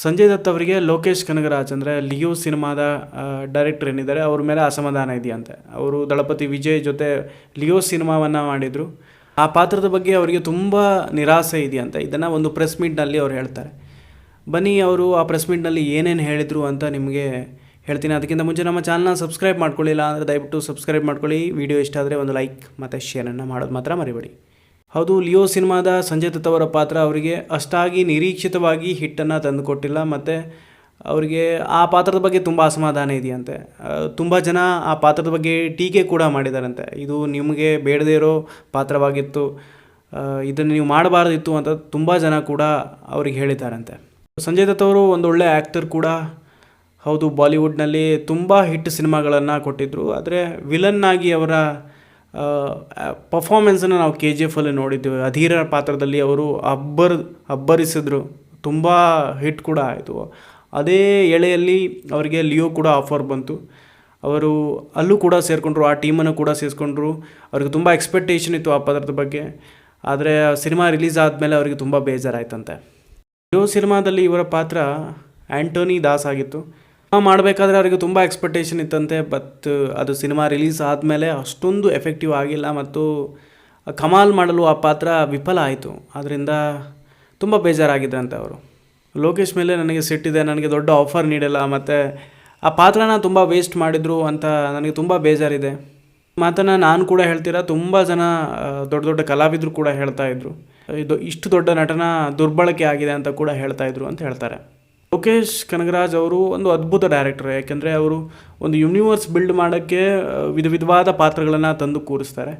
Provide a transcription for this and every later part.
ಸಂಜಯ್ ದತ್ ಅವರಿಗೆ ಲೋಕೇಶ್ ಕನಗರಾಜ್ ಅಂದರೆ ಲಿಯೋ ಸಿನಿಮಾದ ಡೈರೆಕ್ಟರ್ ಏನಿದ್ದಾರೆ, ಅವ್ರ ಮೇಲೆ ಅಸಮಾಧಾನ ಇದೆಯಂತೆ. ಅವರು ದಳಪತಿ ವಿಜಯ್ ಜೊತೆ ಲಿಯೋ ಸಿನಿಮಾವನ್ನು ಮಾಡಿದರು. ಆ ಪಾತ್ರದ ಬಗ್ಗೆ ಅವರಿಗೆ ತುಂಬ ನಿರಾಸೆ ಇದೆಯಂತೆ. ಇದನ್ನು ಒಂದು ಪ್ರೆಸ್ ಮೀಟ್ನಲ್ಲಿ ಅವ್ರು ಹೇಳ್ತಾರೆ. ಬನ್ನಿ ಅವರು ಆ ಪ್ರೆಸ್ ಮೀಟ್ನಲ್ಲಿ ಏನೇನು ಹೇಳಿದರು ಅಂತ ನಿಮಗೆ ಹೇಳ್ತೀನಿ. ಅದಕ್ಕಿಂತ ಮುಂಚೆ ನಮ್ಮ ಚಾನಲ್ನ ಸಬ್ಸ್ಕ್ರೈಬ್ ಮಾಡ್ಕೊಳ್ಳಿಲ್ಲ ಅಂದರೆ ದಯವಿಟ್ಟು ಸಬ್ಸ್ಕ್ರೈಬ್ ಮಾಡ್ಕೊಳ್ಳಿ. ವಿಡಿಯೋ ಇಷ್ಟ ಆದರೆ ಒಂದು ಲೈಕ್ ಮತ್ತು ಶೇರನ್ನು ಮಾಡೋದು ಮಾತ್ರ ಮರಿಬೇಡಿ. ಹೌದು, ಲಿಯೋ ಸಿನಿಮಾದ ಸಂಜಯ್ ದತ್ ಅವರ ಪಾತ್ರ ಅವರಿಗೆ ಅಷ್ಟಾಗಿ ನಿರೀಕ್ಷಿತವಾಗಿ ಹಿಟ್ಟನ್ನು ತಂದುಕೊಟ್ಟಿಲ್ಲ, ಮತ್ತು ಅವರಿಗೆ ಆ ಪಾತ್ರದ ಬಗ್ಗೆ ತುಂಬ ಅಸಮಾಧಾನ ಇದೆಯಂತೆ. ತುಂಬ ಜನ ಆ ಪಾತ್ರದ ಬಗ್ಗೆ ಟೀಕೆ ಕೂಡ ಮಾಡಿದಾರಂತೆ. ಇದು ನಿಮಗೆ ಬೇಡದೇ ಇರೋ ಪಾತ್ರವಾಗಿತ್ತು ಇದನ್ನು ನೀವು ಮಾಡಬಾರ್ದಿತ್ತು ಅಂತ ತುಂಬ ಜನ ಕೂಡ ಅವ್ರಿಗೆ ಹೇಳಿದ್ದಾರಂತೆ ಸಂಜಯ್ ದತ್ ಅವರು ಒಂದು ಒಳ್ಳೆ ಆ್ಯಕ್ಟರ್ ಕೂಡ. ಹೌದು, ಬಾಲಿವುಡ್ನಲ್ಲಿ ತುಂಬ ಹಿಟ್ ಸಿನಿಮಾಗಳನ್ನು ಕೊಟ್ಟಿದ್ದರು ಆದರೆ ವಿಲನ್ ಆಗಿ ಅವರ ಪರ್ಫಾರ್ಮೆನ್ಸನ್ನು ನಾವು ಕೆ ಜಿ ಎಫಲ್ಲಿ ನೋಡಿದ್ದೇವೆ. ಅಧೀರ ಪಾತ್ರದಲ್ಲಿ ಅವರು ಅಬ್ಬರ್, ಅಬ್ಬರಿಸಿದ್ರು. ತುಂಬ ಹಿಟ್ ಕೂಡ ಆಯಿತು. ಅದೇ ಎಳೆಯಲ್ಲಿ ಅವರಿಗೆ ಲಿಯೋ ಕೂಡ ಆಫರ್ ಬಂತು. ಅವರು ಅಲ್ಲೂ ಕೂಡ ಸೇರಿಕೊಂಡ್ರು, ಆ ಟೀಮನ್ನು ಕೂಡ ಸೇರಿಸ್ಕೊಂಡ್ರು. ಅವ್ರಿಗೆ ತುಂಬ ಎಕ್ಸ್ಪೆಕ್ಟೇಷನ್ ಇತ್ತು ಆ ಪಾತ್ರದ ಬಗ್ಗೆ. ಆದರೆ ಸಿನಿಮಾ ರಿಲೀಸ್ ಆದಮೇಲೆ ಅವರಿಗೆ ತುಂಬ ಬೇಜಾರಾಯ್ತಂತೆ. ಲಿಯೋ ಸಿನಿಮಾದಲ್ಲಿ ಇವರ ಪಾತ್ರ ಆ್ಯಂಟೋನಿ ದಾಸ್ ಆಗಿತ್ತು. ಮಾಡಬೇಕಾದ್ರೆ ಅವರಿಗೆ ತುಂಬ ಎಕ್ಸ್ಪೆಕ್ಟೇಷನ್ ಇತ್ತಂತೆ ಬಟ್ ಅದು ಸಿನಿಮಾ ರಿಲೀಸ್ ಆದಮೇಲೆ ಅಷ್ಟೊಂದು ಎಫೆಕ್ಟಿವ್ ಆಗಿಲ್ಲ ಮತ್ತು ಕಮಾಲ್ ಮಾಡಲು ಆ ಪಾತ್ರ ವಿಫಲ ಆಯಿತು. ಅದರಿಂದ ತುಂಬ ಅಂತ ಅವರು. ಲೋಕೇಶ್ ಮೇಲೆ ನನಗೆ ಸಿಟ್ಟಿದೆ ನನಗೆ ದೊಡ್ಡ ಆಫರ್ ನೀಡಲ್ಲ, ಮತ್ತು ಆ ಪಾತ್ರನ ತುಂಬ ವೇಸ್ಟ್ ಮಾಡಿದರು ಅಂತ ನನಗೆ ತುಂಬ ಬೇಜಾರಿದೆ. ಮಾತನ್ನು ನಾನು ಕೂಡ ಹೇಳ್ತೀರಾ, ತುಂಬ ಜನ ದೊಡ್ಡ ದೊಡ್ಡ ಕಲಾವಿದರು ಕೂಡ ಹೇಳ್ತಾ ಇದ್ರು. ಇದು ಇಷ್ಟು ದೊಡ್ಡ ನಟನ ದುರ್ಬಳಕೆ ಆಗಿದೆ ಅಂತ ಕೂಡ ಹೇಳ್ತಾ ಇದ್ರು ಅಂತ ಹೇಳ್ತಾರೆ. ಲೋಕೇಶ್ ಕನಗರಾಜ್ ಅವರು ಒಂದು ಅದ್ಭುತ ಡೈರೆಕ್ಟರ್ ಯಾಕೆಂದರೆ ಅವರು ಒಂದು ಯೂನಿವರ್ಸ್ ಬಿಲ್ಡ್ ಮಾಡೋಕ್ಕೆ ವಿಧ ವಿಧವಾದ ಪಾತ್ರಗಳನ್ನು ತಂದು ಕೂರಿಸ್ತಾರೆ.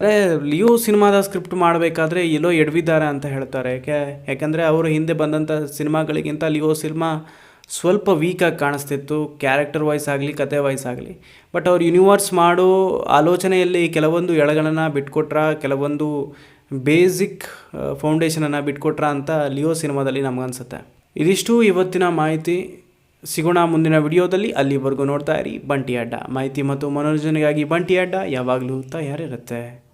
ಅದೇ, ಲಿಯೋ ಸಿನಿಮಾದ ಸ್ಕ್ರಿಪ್ಟ್ ಮಾಡಬೇಕಾದ್ರೆ ಎಲ್ಲೋ ಎಡವಿದ್ದಾರೆ ಅಂತ ಹೇಳ್ತಾರೆ. ಯಾಕೆ, ಯಾಕೆಂದರೆ ಅವರು ಹಿಂದೆ ಬಂದಂಥ ಸಿನಿಮಾಗಳಿಗಿಂತ ಲಿಯೋ ಸಿನಿಮಾ ಸ್ವಲ್ಪ ವೀಕಾಗಿ ಕಾಣಿಸ್ತಿತ್ತು. ಕ್ಯಾರೆಕ್ಟರ್ ವೈಸ್ ಆಗಲಿ, ಕತೆ ವೈಸ್ ಆಗಲಿ. ಬಟ್ ಅವ್ರು ಯೂನಿವರ್ಸ್ ಮಾಡೋ ಆಲೋಚನೆಯಲ್ಲಿ ಕೆಲವೊಂದು ಎಳೆಗಳನ್ನು ಬಿಟ್ಕೊಟ್ರ, ಕೆಲವೊಂದು ಬೇಸಿಕ್ ಫೌಂಡೇಶನನ್ನು ಬಿಟ್ಕೊಟ್ರ ಅಂತ ಲಿಯೋ ಸಿನಿಮಾದಲ್ಲಿ ನಮಗನ್ಸುತ್ತೆ. ಇದಿಷ್ಟು ಇವತ್ತಿನ ಮಾಹಿತಿ. ಸಿಗೋಣ ಮುಂದಿನ ವಿಡಿಯೋದಲ್ಲಿ ಅಲ್ಲಿವರೆಗೂ ನೋಡ್ತಾ ಇರಿ ಬಂಟಿ ಅಡ್ಡ. ಮಾಹಿತಿ ಮತ್ತು ಮನೋರಂಜನೆಗಾಗಿ ಬಂಟಿ ಅಡ್ಡ ಯಾವಾಗಲೂ ತಯಾರಿರುತ್ತೆ.